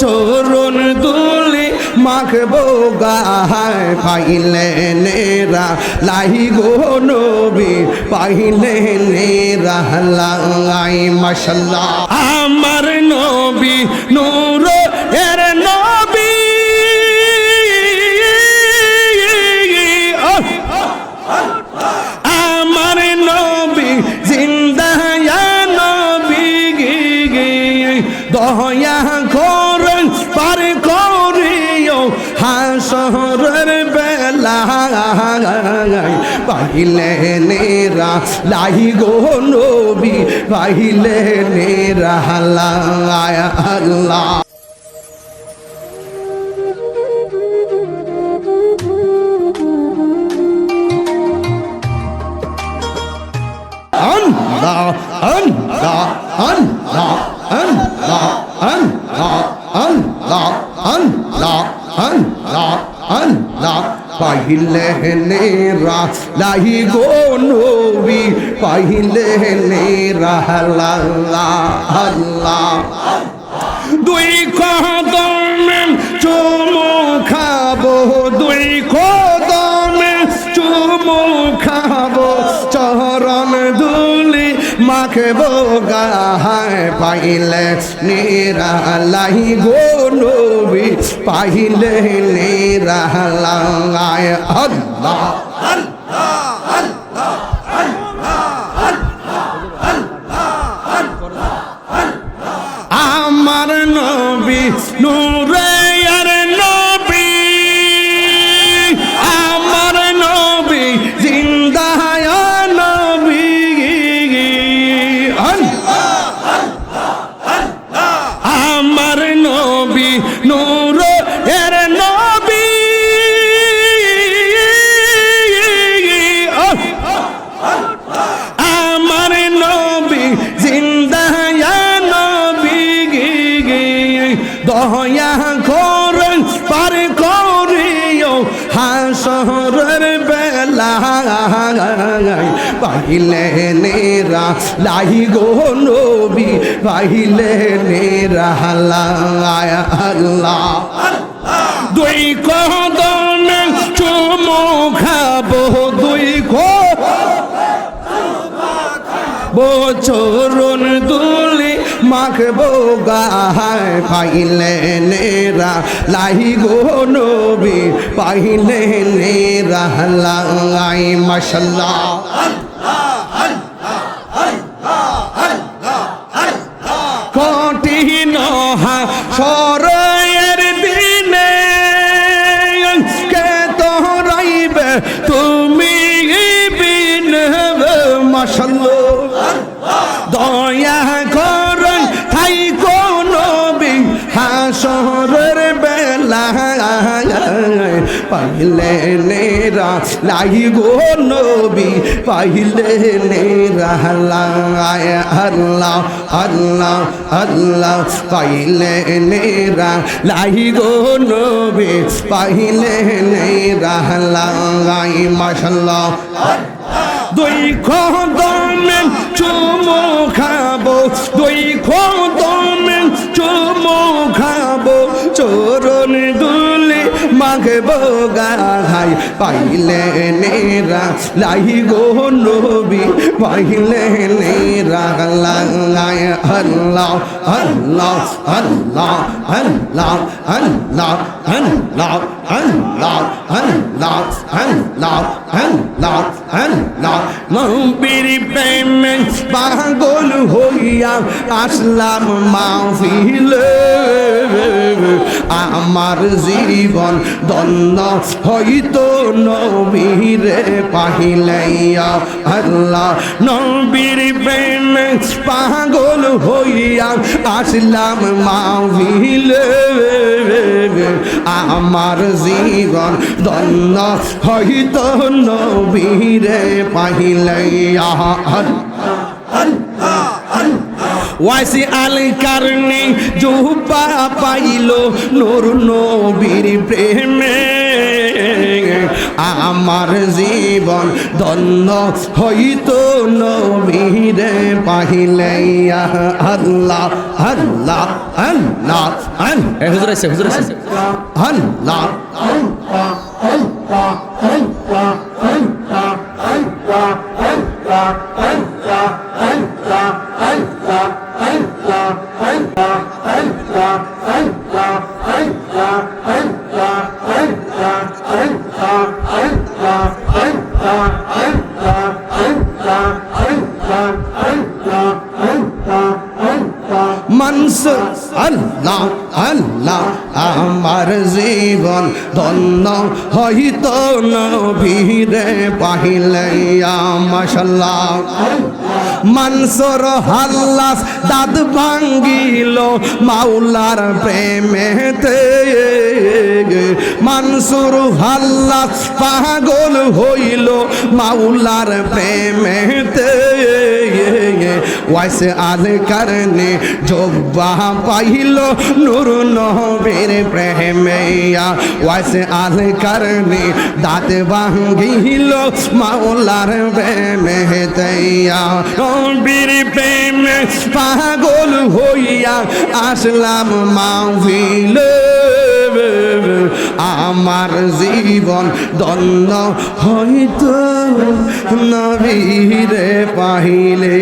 চরণ দুলি মাখবো গায় পাইলে নেরা। লাহি গো নবী, পাইলে নেরা। লাই মশাল্লাহ। আমার নবী নূর এর করেন পার করিও হাসরের বেলা। পাইলে নেরা লাহি গো নবী পাইলে নেরা আল্লাহ। Allah, Allah, Allah, Allah, পাহিলে নেরা Rahi গো নবী, পাহিলে নেরা আল্লাহ দুই কদমে চুমু খাব, দুই কদমে চুমু খাব। মাখবো গাহায় পাইলে নিরা লাহি গো নবী পাইলে নিরা লাগায় আল্লাহ আমার নবী নূরে বেলা পাইলে নেরা লাহি গো নবী পাইলে নেরা আল্লাহ। দুই কদমে চুমু খাব, দুই কো চরণ দুলি মাখবো গায় পাইলে নেরা। লাহি গো নবী, পাইলে নেরা। লাই মাশাল্লাহ। কঠিন সরয়ের দিনে তুমি বিন মাশাল্লাহ। দয়া পাইলে নেরা, লাই গো নবী, পাইলে নেরা, লাই আল্লাহ আল্লাহ আল্লাহ, পাইলে নেরা, লাই গো নবী, পাইলে নেরা, লাই মাশাল্লাহ দুই কদমে চুমু খাব, দুই দুলি মাগবো গাহাই পাইলে নেরা লাহি গো নবী পাইলে নেরা লাগায় আল্লাহ আল্লাহ আল্লাহ আল্লাহ আল্লাহ আল্লাহ আল্লাহ আল্লাহ আল্লাহ আল্লাহ আল্লাহ নবীর প্রেমে পাগল হইয়া আসলাম মাহফিলে আমার জীবন দন্দ হইতো নবীরে পাহিলাইয়া। আল্লাহ নবীর প্রেমে পাগল হইয়া আসলাম মাহফিলে। আমার জীবন দন্ন হইত নবীরে পাহিলাইয়া। ওয়াসি আল কারণে জুব্বা পাইল নূর নবীর প্রেমে। আমার জীবন ধন্য হইতো নবীরে পাহিলে। আল্লাহ আল্লাহ আল্লাহ হুজুর আছে হুজুর আছে আল্লাহ। Allah মানসুর, আল্লাহ আল্লাহ, আমার জীবন ধন্য হইত নবীরে পাহিলে মাশাল্লাহ। মানসুর হাল্লাস দাদ ভাঙ্গিল মাওলার প্রেমেতে। মানসুর হাল্লাস পাগল হইল মাওলার প্রেমেতে। ওয়াইসে আল কারণে জব্বা পাইল নূর নবীর প্রেমেয়া ওয়াইসে আল কারণে দাঁত ভাঙ্গিল মাওলার প্রেমেতেয়া নবীর প্রেমে পাগল হইয়া আসলাম মাহফিল আমার জীবন দন্ন হইতো নবীরে পাহিলে।